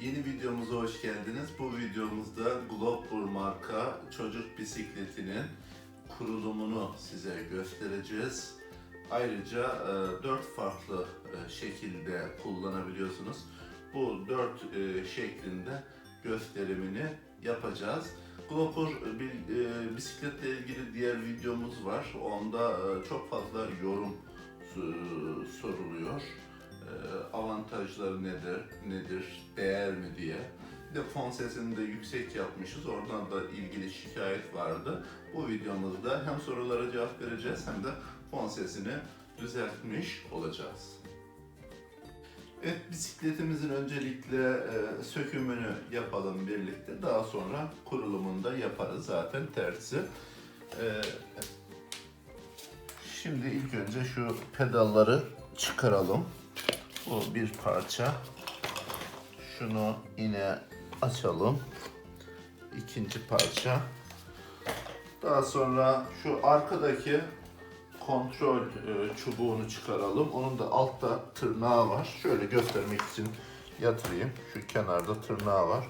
Yeni videomuza hoş geldiniz. Bu videomuzda Globur marka çocuk bisikletinin kurulumunu size göstereceğiz. Ayrıca e, dört farklı e, şekilde kullanabiliyorsunuz. Bu dört e, şeklinde gösterimini yapacağız. E, bisikletle ilgili diğer videomuz var. Onda çok fazla yorum so- soruluyor. Ee, avantajları nedir, nedir, değer mi diye. Bir de fon sesini de yüksek yapmışız. Oradan da ilgili şikayet vardı. Bu videomuzda hem sorulara cevap vereceğiz hem de fon sesini düzeltmiş olacağız. Evet, bisikletimizin öncelikle e, sökümünü yapalım birlikte. Daha sonra kurulumunu da yaparız zaten tersi. E, şimdi ilk önce şu pedalları çıkaralım. Bu bir parça. Şunu yine açalım. İkinci parça. Daha sonra şu arkadaki kontrol e, çubuğunu çıkaralım. Onun da altta tırnağı var. Şöyle göstermek için yatırayım. Şu kenarda tırnağı var.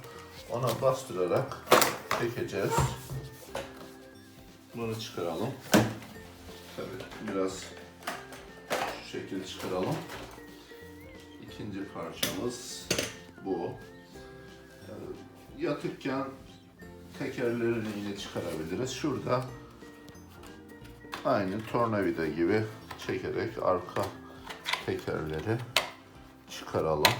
Ona bastırarak çekeceğiz. Bunu çıkaralım. Tabii biraz şu şekilde çıkaralım. İkinci parçamız bu. Ee, Yatıkken tekerlerini yine çıkarabiliriz. Şurada aynı tornavida gibi çekerek arka tekerleri çıkaralım.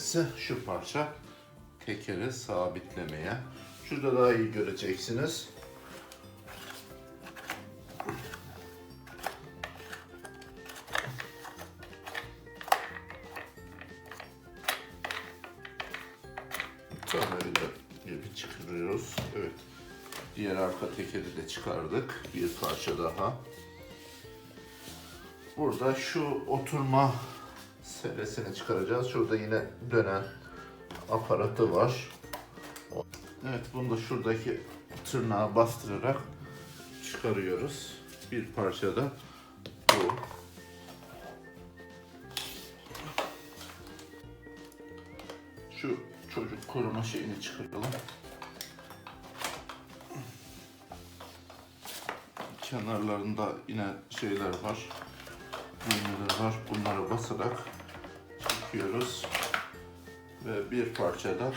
Tanesi. Şu parça tekeri sabitlemeye. Şurada daha iyi göreceksiniz. Tornavida gibi çıkarıyoruz. Evet. Diğer arka tekeri de çıkardık. Bir parça daha. Burada şu oturma seresini çıkaracağız. Şurada yine dönen aparatı var. Evet bunu da şuradaki tırnağa bastırarak çıkarıyoruz. Bir parça da bu. Şu çocuk koruma şeyini çıkaralım. Kenarlarında yine şeyler var. düğmeler var. Bunlara basarak çekiyoruz. Ve bir parça da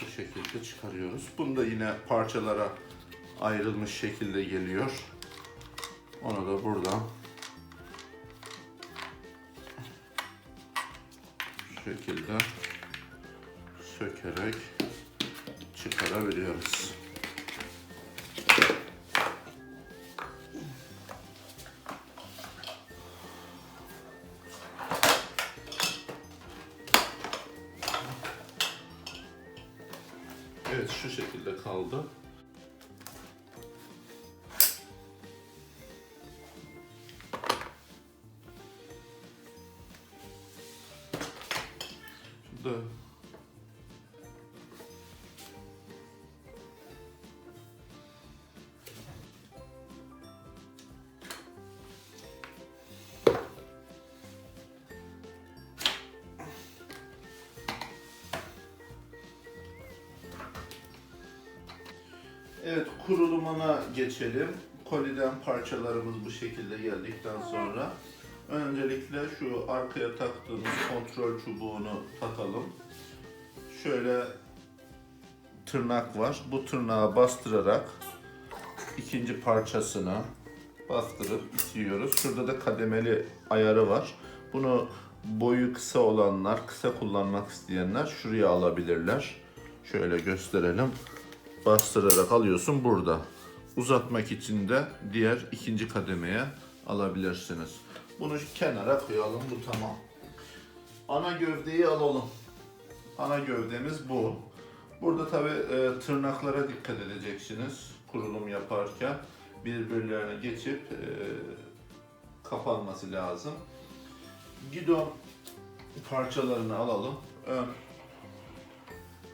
bu şekilde çıkarıyoruz. Bunu da yine parçalara ayrılmış şekilde geliyor. Onu da buradan şu şekilde sökerek çıkarabiliyoruz. Şurada Evet kurulumuna geçelim. Koliden parçalarımız bu şekilde geldikten sonra öncelikle şu arkaya taktığımız kontrol çubuğunu takalım. Şöyle tırnak var. Bu tırnağı bastırarak ikinci parçasını bastırıp itiyoruz. Şurada da kademeli ayarı var. Bunu boyu kısa olanlar, kısa kullanmak isteyenler şuraya alabilirler. Şöyle gösterelim bastırarak alıyorsun burada. Uzatmak için de diğer ikinci kademeye alabilirsiniz. Bunu kenara koyalım bu tamam. Ana gövdeyi alalım. Ana gövdemiz bu. Burada tabi tırnaklara dikkat edeceksiniz kurulum yaparken. Birbirlerine geçip e, kapanması lazım. Gidon parçalarını alalım. Ön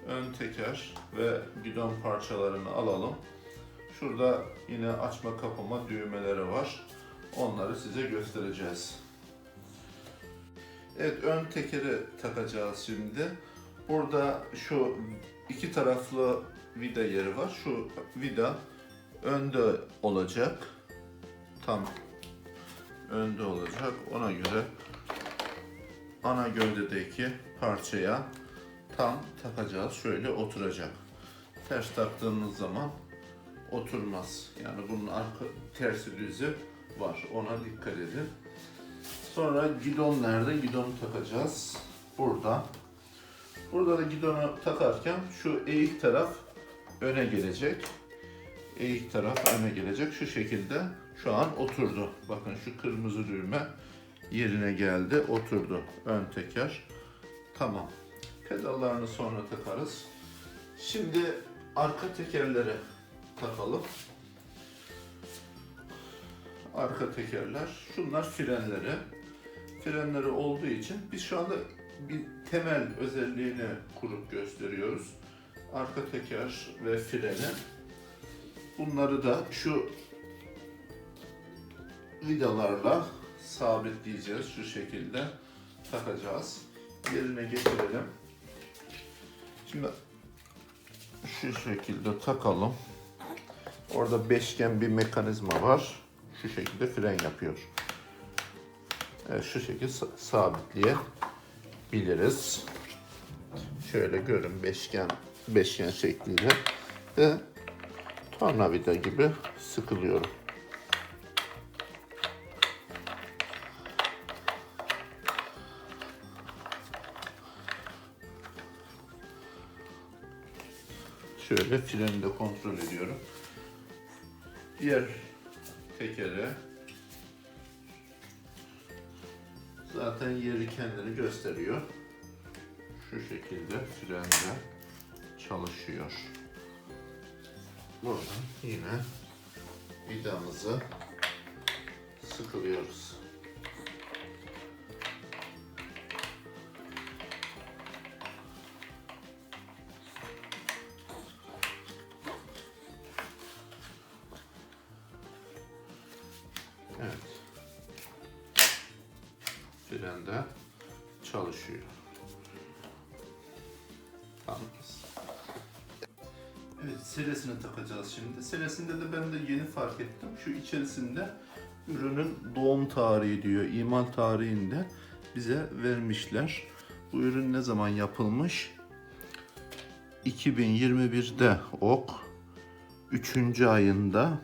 ön teker ve gidon parçalarını alalım. Şurada yine açma kapama düğmeleri var. Onları size göstereceğiz. Evet ön tekeri takacağız şimdi. Burada şu iki taraflı vida yeri var. Şu vida önde olacak. Tam önde olacak. Ona göre ana gövdedeki parçaya tam takacağız. Şöyle oturacak. Ters taktığınız zaman oturmaz. Yani bunun arka tersi düzü var. Ona dikkat edin. Sonra gidon nerede? Gidonu takacağız. Burada. Burada da gidonu takarken şu eğik taraf öne gelecek. Eğik taraf öne gelecek. Şu şekilde şu an oturdu. Bakın şu kırmızı düğme yerine geldi, oturdu. Ön teker. Tamam. Pedallarını sonra takarız. Şimdi arka tekerleri takalım. Arka tekerler. Şunlar frenleri. Frenleri olduğu için biz şu anda bir temel özelliğini kurup gösteriyoruz. Arka teker ve freni. Bunları da şu vidalarla sabitleyeceğiz. Şu şekilde takacağız. Yerine getirelim. Şimdi şu şekilde takalım. Orada beşgen bir mekanizma var. Şu şekilde fren yapıyor. Evet, şu şekilde sa- sabitleyebiliriz. Şöyle görün beşgen beşgen şekliyle ve tornavida gibi sıkılıyorum. Şöyle freni de kontrol ediyorum. Diğer tekere zaten yeri kendini gösteriyor. Şu şekilde frende çalışıyor. Buradan yine vidamızı sıkılıyoruz. Selesini takacağız şimdi. Selesinde de ben de yeni fark ettim. Şu içerisinde ürünün doğum tarihi diyor. imal tarihinde bize vermişler. Bu ürün ne zaman yapılmış? 2021'de ok 3. ayında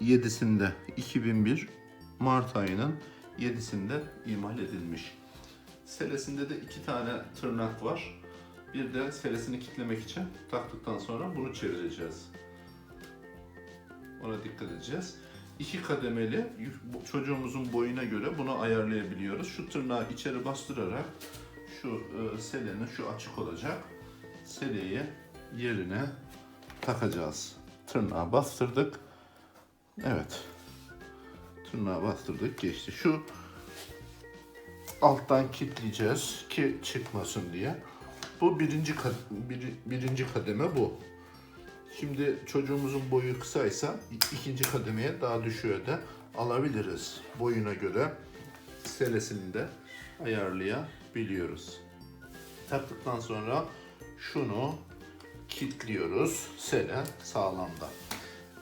7'sinde 2001 Mart ayının 7'sinde imal edilmiş. Selesinde de iki tane tırnak var. Bir de selesini kitlemek için taktıktan sonra bunu çevireceğiz. Ona dikkat edeceğiz. İki kademeli çocuğumuzun boyuna göre bunu ayarlayabiliyoruz. Şu tırnağı içeri bastırarak şu e, selenin şu açık olacak. Seleyi yerine takacağız. Tırnağı bastırdık. Evet. Tırnağı bastırdık geçti. Şu alttan kilitleyeceğiz ki çıkmasın diye. Bu birinci biri- birinci kademe bu. Şimdi çocuğumuzun boyu kısaysa ikinci kademeye daha düşüğe de alabiliriz. Boyuna göre selesini de ayarlayabiliyoruz. Taktıktan sonra şunu kilitliyoruz. Sele sağlamda.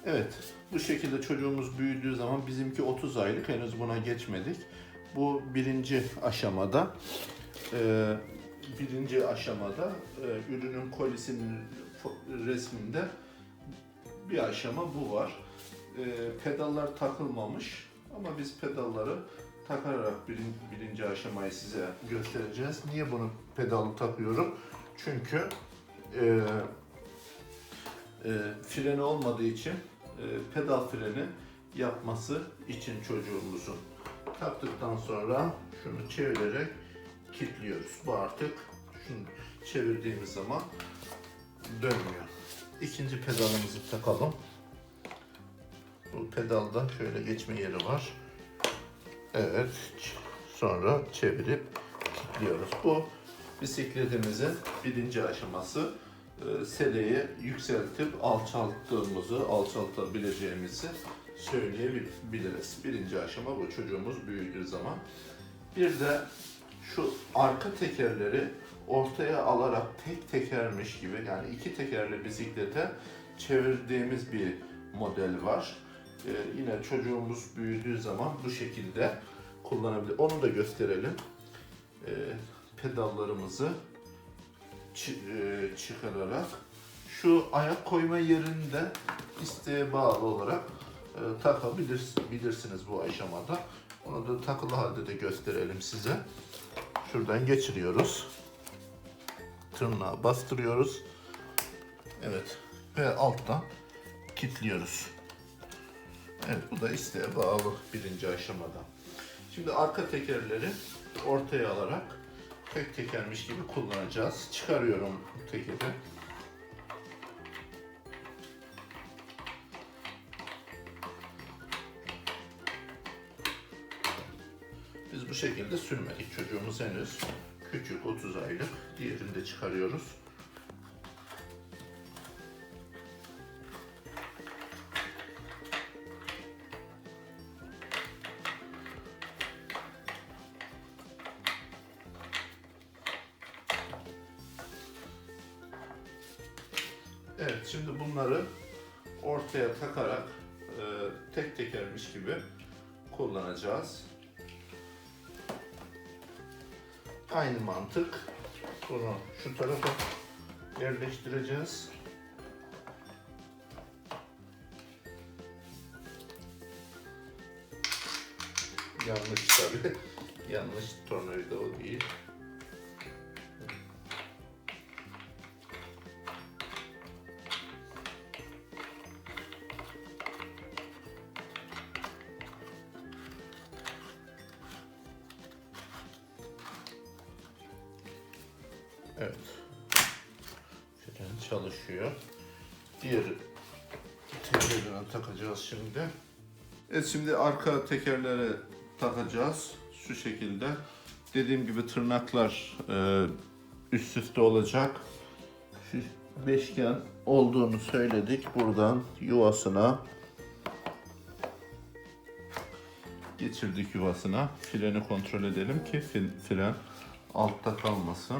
Evet, bu şekilde çocuğumuz büyüdüğü zaman bizimki 30 aylık henüz buna geçmedik. Bu birinci aşamada. Birinci aşamada e, ürünün kolisinin resminde bir aşama bu var. Ee, pedallar takılmamış ama biz pedalları takarak birin, birinci aşamayı size göstereceğiz. Niye bunu pedalı takıyorum? Çünkü e, e, freni olmadığı için e, pedal freni yapması için çocuğumuzun taktıktan sonra şunu çevirerek kilitliyoruz. Bu artık şunu çevirdiğimiz zaman dönmüyor. İkinci pedalımızı takalım. Bu pedalda şöyle geçme yeri var. Evet. Sonra çevirip kilitliyoruz. Bu bisikletimizin birinci aşaması e, seleyi yükseltip alçalttığımızı, alçaltabileceğimizi söyleyebiliriz. Birinci aşama bu. Çocuğumuz büyüdüğü zaman. Bir de şu arka tekerleri ortaya alarak tek tekermiş gibi yani iki tekerli bisiklete çevirdiğimiz bir model var. Ee, yine çocuğumuz büyüdüğü zaman bu şekilde kullanabilir. Onu da gösterelim. Ee, pedallarımızı e, çıkararak şu ayak koyma yerinde isteğe bağlı olarak e, takabilirsiniz bu aşamada. Onu da takılı halde de gösterelim size. Şuradan geçiriyoruz. Tırnağı bastırıyoruz. Evet. Ve alttan kilitliyoruz. Evet bu da isteğe bağlı birinci aşamada. Şimdi arka tekerleri ortaya alarak tek tekermiş gibi kullanacağız. Çıkarıyorum tekeri. Şekilde sürmedik. Çocuğumuz henüz küçük 30 aylık. Diğerini de çıkarıyoruz. Yerleştireceğiz. Yanlış tabii. Yanlış tornavida o değil. Şimdi arka tekerlere takacağız. Şu şekilde. Dediğim gibi tırnaklar e, üst üste olacak. Şu beşgen olduğunu söyledik. Buradan yuvasına geçirdik yuvasına. Freni kontrol edelim ki fren- altta kalmasın.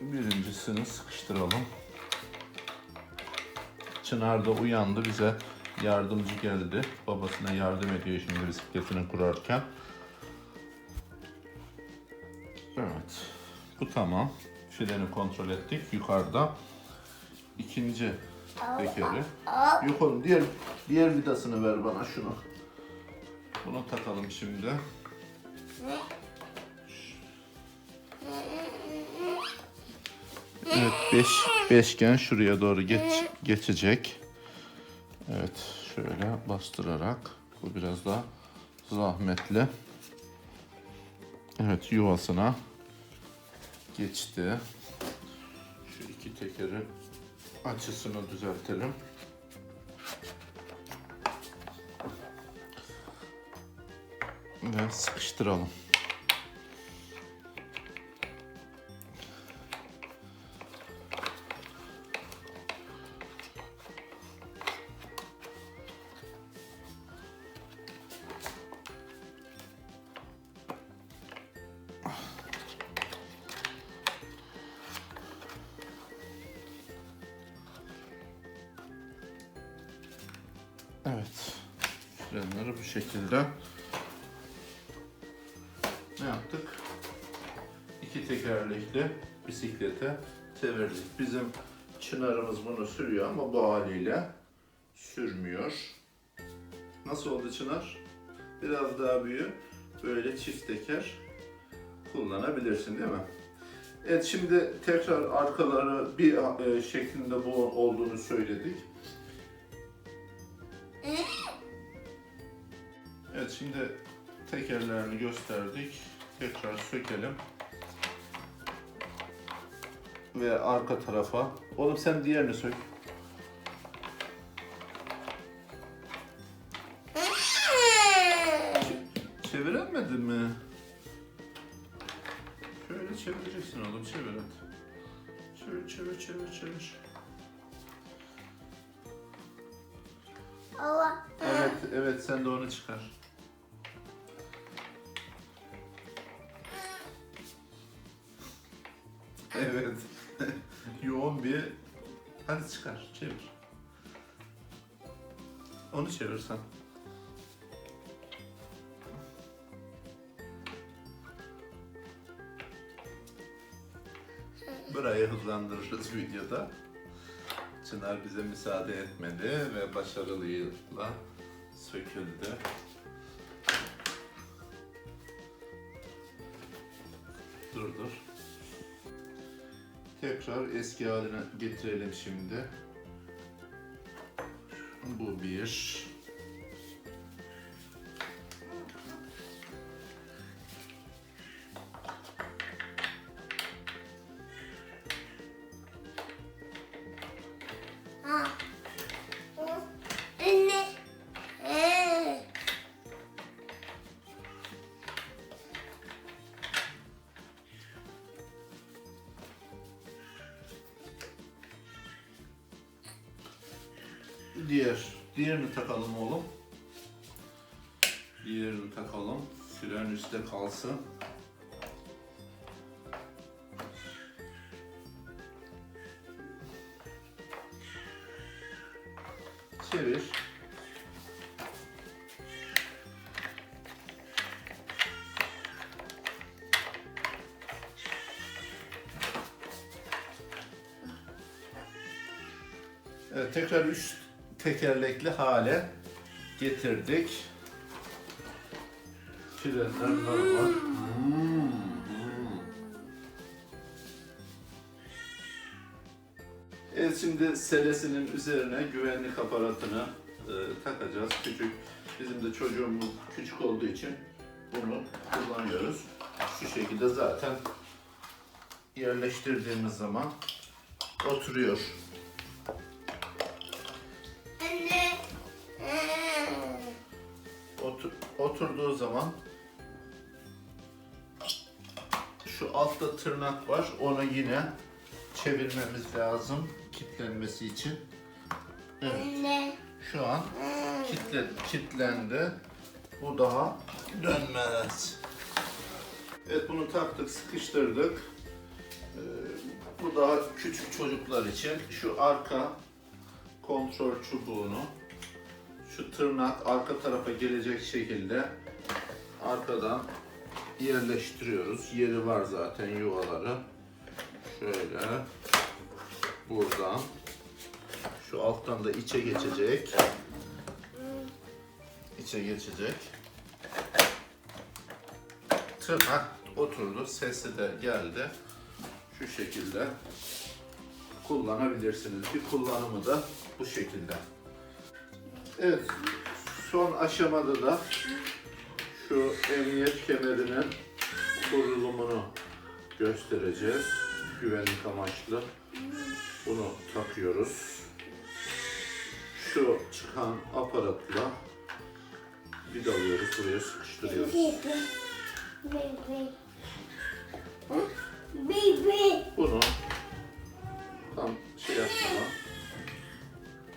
Birincisini sıkıştıralım. Çınar da uyandı bize yardımcı geldi. Babasına yardım ediyor şimdi bisikletini kurarken. Evet. Bu tamam. Freni kontrol ettik yukarıda. İkinci tekeri. Oğlum diğer diğer vidasını ver bana şunu. Bunu takalım şimdi. Evet, beş, beşgen şuraya doğru geç, geçecek. Evet, şöyle bastırarak. Bu biraz daha zahmetli. Evet, yuvasına geçti. Şu iki tekerin açısını düzeltelim. Ve sıkıştıralım. Evet. Frenleri bu şekilde. Ne yaptık? İki tekerlekli bisiklete çevirdik. Bizim Çınar'ımız bunu sürüyor ama bu haliyle sürmüyor. Nasıl oldu Çınar? Biraz daha büyü. Böyle çift teker kullanabilirsin değil mi? Evet şimdi tekrar arkaları bir e, şeklinde bu olduğunu söyledik. Şimdi tekerlerini gösterdik. Tekrar sökelim. Ve arka tarafa. Oğlum sen diğerini sök. Çeviremedin mi? Böyle çevireceksin oğlum çevir hadi. Çevir çevir çevir çevir. Allah. Evet evet sen de onu çıkar. Hadi çıkar, çevir. Onu çevirsen. Burayı hızlandırırız videoda. Çınar bize müsaade etmedi ve başarılıyla söküldü. Dur dur. Tekrar eski haline getirelim şimdi. Bu bir. Diğer. Diğerini takalım oğlum. Diğerini takalım. Fren üstte kalsın. Tekerlekli hale getirdik. Frenler normal. Hmm, Evet şimdi selesinin üzerine güvenlik aparatını e, takacağız. Küçük, bizim de çocuğumuz küçük olduğu için bunu kullanıyoruz. Şu şekilde zaten yerleştirdiğimiz zaman oturuyor. Zaman şu altta tırnak var. Onu yine çevirmemiz lazım kilitlenmesi için. Evet. Şu an kitle, kilitlendi. Bu daha dönmez. Evet bunu taktık, sıkıştırdık. Ee, bu daha küçük çocuklar için. Şu arka kontrol çubuğunu şu tırnak arka tarafa gelecek şekilde arkadan yerleştiriyoruz. Yeri var zaten yuvaları. Şöyle buradan şu alttan da içe geçecek. İçe geçecek. Tırnak oturdu. Sesi de geldi. Şu şekilde kullanabilirsiniz. Bir kullanımı da bu şekilde. Evet. Son aşamada da şu emniyet kemerinin kurulumunu göstereceğiz. Güvenlik amaçlı. Bunu takıyoruz. Şu çıkan aparatla vidalıyoruz, buraya sıkıştırıyoruz. Bunu tam şey yapmadan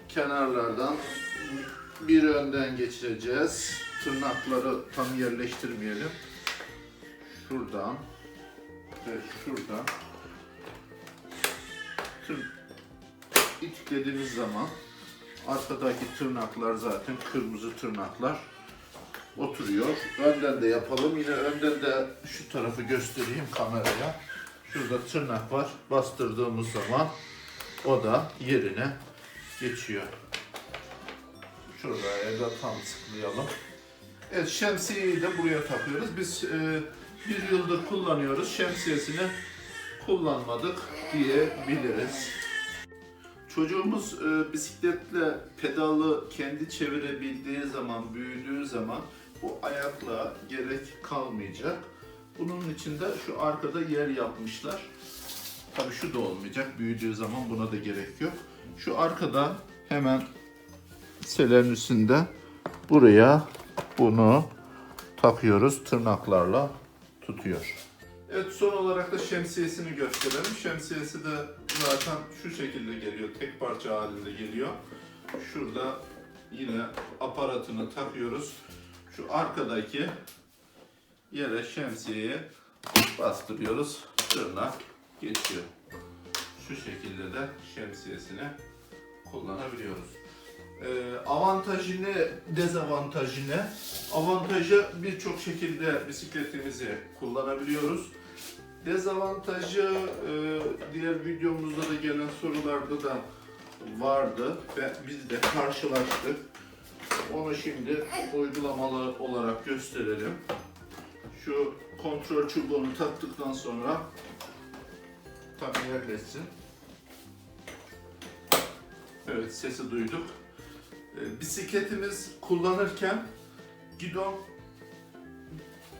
kenarlardan bir önden geçireceğiz. Tırnakları tam yerleştirmeyelim. Şuradan ve şuradan tır, itiklediğimiz zaman arkadaki tırnaklar zaten kırmızı tırnaklar oturuyor. Önden de yapalım. Yine önden de şu tarafı göstereyim kameraya. Şurada tırnak var. Bastırdığımız zaman o da yerine geçiyor. Şuraya da tam sıklayalım. Evet şemsiyeyi de buraya takıyoruz. Biz e, bir yıldır kullanıyoruz. Şemsiyesini kullanmadık diyebiliriz. Çocuğumuz e, bisikletle pedalı kendi çevirebildiği zaman, büyüdüğü zaman bu ayakla gerek kalmayacak. Bunun için de şu arkada yer yapmışlar. Tabii şu da olmayacak. Büyüdüğü zaman buna da gerek yok. Şu arkada hemen selerin üstünde buraya bunu takıyoruz. Tırnaklarla tutuyor. Evet son olarak da şemsiyesini gösterelim. Şemsiyesi de zaten şu şekilde geliyor. Tek parça halinde geliyor. Şurada yine aparatını takıyoruz. Şu arkadaki yere şemsiyeyi bastırıyoruz. Tırnak geçiyor. Şu şekilde de şemsiyesini kullanabiliyoruz. Ee, avantajı ne, dezavantajı ne? Avantajı birçok şekilde bisikletimizi kullanabiliyoruz. Dezavantajı e, diğer videomuzda da gelen sorularda da vardı ve biz de karşılaştık. Onu şimdi uygulamalı olarak gösterelim. Şu kontrol çubuğunu taktıktan sonra tam yerleşsin. Evet sesi duyduk. Ee, bisikletimiz kullanırken gidon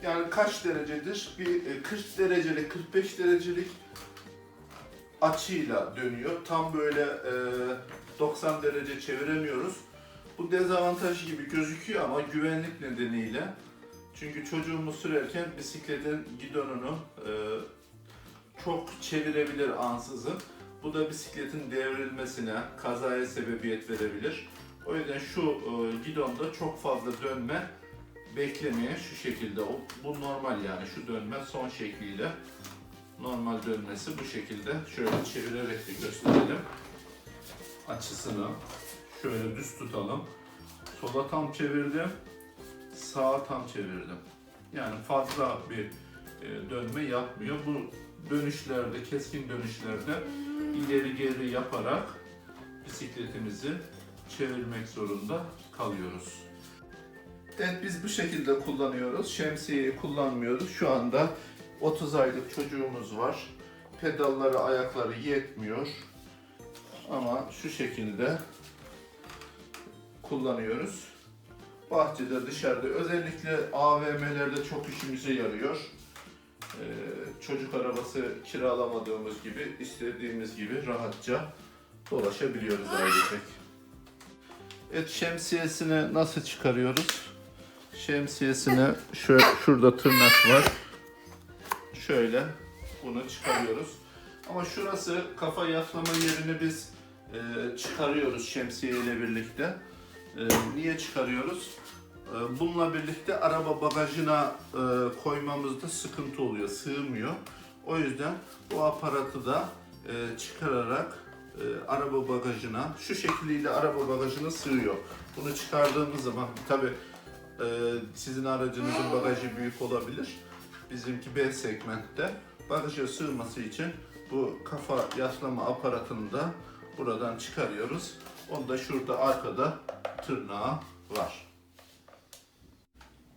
yani kaç derecedir? Bir e, 40 derecelik, 45 derecelik açıyla dönüyor. Tam böyle e, 90 derece çeviremiyoruz. Bu dezavantaj gibi gözüküyor ama güvenlik nedeniyle çünkü çocuğumu sürerken bisikletin gidonunu e, çok çevirebilir ansızın. Bu da bisikletin devrilmesine, kazaya sebebiyet verebilir. O yüzden şu e, gidonda çok fazla dönme beklemeye şu şekilde. Bu normal yani şu dönme son şekliyle. Normal dönmesi bu şekilde. Şöyle çevirerek de gösterelim. Açısını şöyle düz tutalım. Sola tam çevirdim. Sağa tam çevirdim. Yani fazla bir e, dönme yapmıyor. Bu dönüşlerde, keskin dönüşlerde ileri geri yaparak bisikletimizi çevirmek zorunda kalıyoruz. Evet biz bu şekilde kullanıyoruz. Şemsiyeyi kullanmıyoruz. Şu anda 30 aylık çocuğumuz var. Pedalları, ayakları yetmiyor. Ama şu şekilde kullanıyoruz. Bahçede, dışarıda, özellikle AVM'lerde çok işimize yarıyor. Ee, çocuk arabası kiralamadığımız gibi istediğimiz gibi rahatça dolaşabiliyoruz ailecek. Evet şemsiyesini nasıl çıkarıyoruz? Şemsiyesini şöyle şurada tırnak var. Şöyle bunu çıkarıyoruz. Ama şurası kafa yaslama yerini biz e, çıkarıyoruz şemsiye ile birlikte. E, niye çıkarıyoruz? E, bununla birlikte araba bagajına e, koymamızda sıkıntı oluyor, sığmıyor. O yüzden bu aparatı da e, çıkararak e, araba bagajına şu şekliyle araba bagajına sığıyor. Bunu çıkardığımız zaman tabi sizin aracınızın bagajı büyük olabilir. Bizimki B segmentte bagaja sığması için bu kafa yaslama aparatını da buradan çıkarıyoruz. Onu da şurada arkada tırnağı var.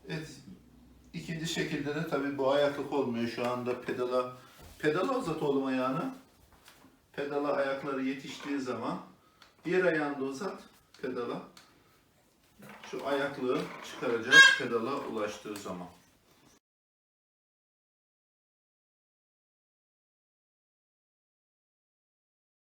Evet, ikinci şekilde de tabii bu ayaklık olmuyor şu anda pedala. Pedala uzat oğlum ayağını. Pedala ayakları yetiştiği zaman diğer ayağını da uzat pedala. Şu ayaklığı çıkaracağız pedala ulaştığı zaman.